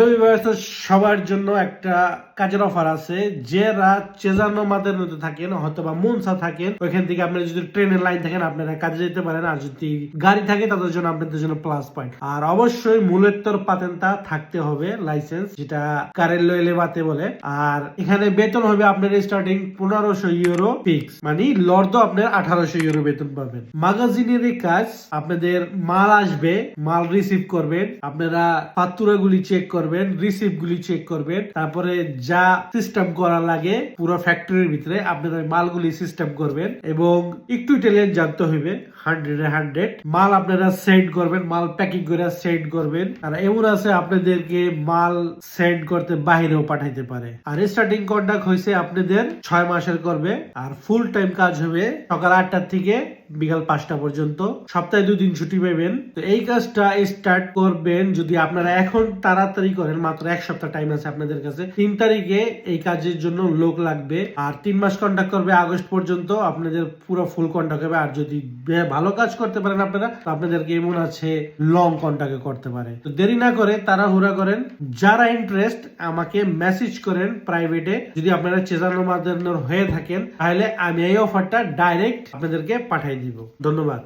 Hello viewers সবার জন্য একটা কাজের অফার আছে। যারা চেজানো মাদের মধ্যে থাকেন হয়তো বা মুনসা থাকেন, ওইখান থেকে আপনারা যদি ট্রেনের লাইন থাকেন, আপনারা কাজে যেতে পারেন। আর যদি গাড়ি থাকে, তাদের জন্য আপনাদের জন্য প্লাস পয়েন্ট আর অবশ্যই মূলেত্তর পাতেনটা থাকতে হবে লাইসেন্স যেটা কারের লইলে বাতে বলে। আর এখানে বেতন হবে আপনার স্টার্টিং পনেরোশো ইউরো ফিক্স মানে লর্দ আপনার আঠারোশো ইউরো বেতন পাবেন। মাগাজিনের কাজ, আপনাদের মাল আসবে, মাল রিসিভ করবেন। আপনারা ফাতুরা গুলি চেক করবেন। রিসিভ গুলি চেক করবেন, তারপরে যা সিস্টেম করা লাগে পুরো ফ্যাক্টরির ভিতরে আপনারা ওই মালগুলি সিস্টেম করবেন এবং একটু ইটালিয়ান জানতে হইবে হান্ড্রেড হান্ড্রেড মাল আপনারা সেন্ড করবেন, মাল প্যাকিং করে সেন্ড করবেন। আর এমন আছে আপনাদেরকে মাল সেন্ড করতে বাহিরেও পাঠাইতে পারে। আর স্টার্টিং কন্ট্যাক্ট হয়েছে আপনাদের ছয় মাসের করবে আর ফুল টাইম কাজ হবে সকাল আটটার থেকে বিকাল পাঁচটা পর্যন্ত। সপ্তাহে দুদিন ছুটি পাবেন তো এই কাজটা স্টার্ট করবেন যদি আপনারা এখন তাড়াতাড়ি করেন, মাত্র এক সপ্তাহ টাইম আছে আপনাদের কাছে। তিন তারিখে এই কাজের জন্য লোক লাগবে। আর তিন মাস কন্ট্যাক্ট করবে আগস্ট পর্যন্ত। আপনাদের পুরো ফুল কন্ট্যাক্ট হবে। আর যদি ভালো কাজ করতে পারেন আপনারা আপনাদেরকে এমন আছে লং কন্ট্যাক্টে করতে পারে। তো দেরি না করে তারা হুরা করেন। যারা ইন্টারেস্ট আমাকে মেসেজ করেন প্রাইভেটে যদি আপনারা চেজানো মাদানোর হয়ে থাকেন, তাহলে আমি এই অফারটা ডাইরেক্ট আপনাদেরকে পাঠিয়ে দিব। ধন্যবাদ।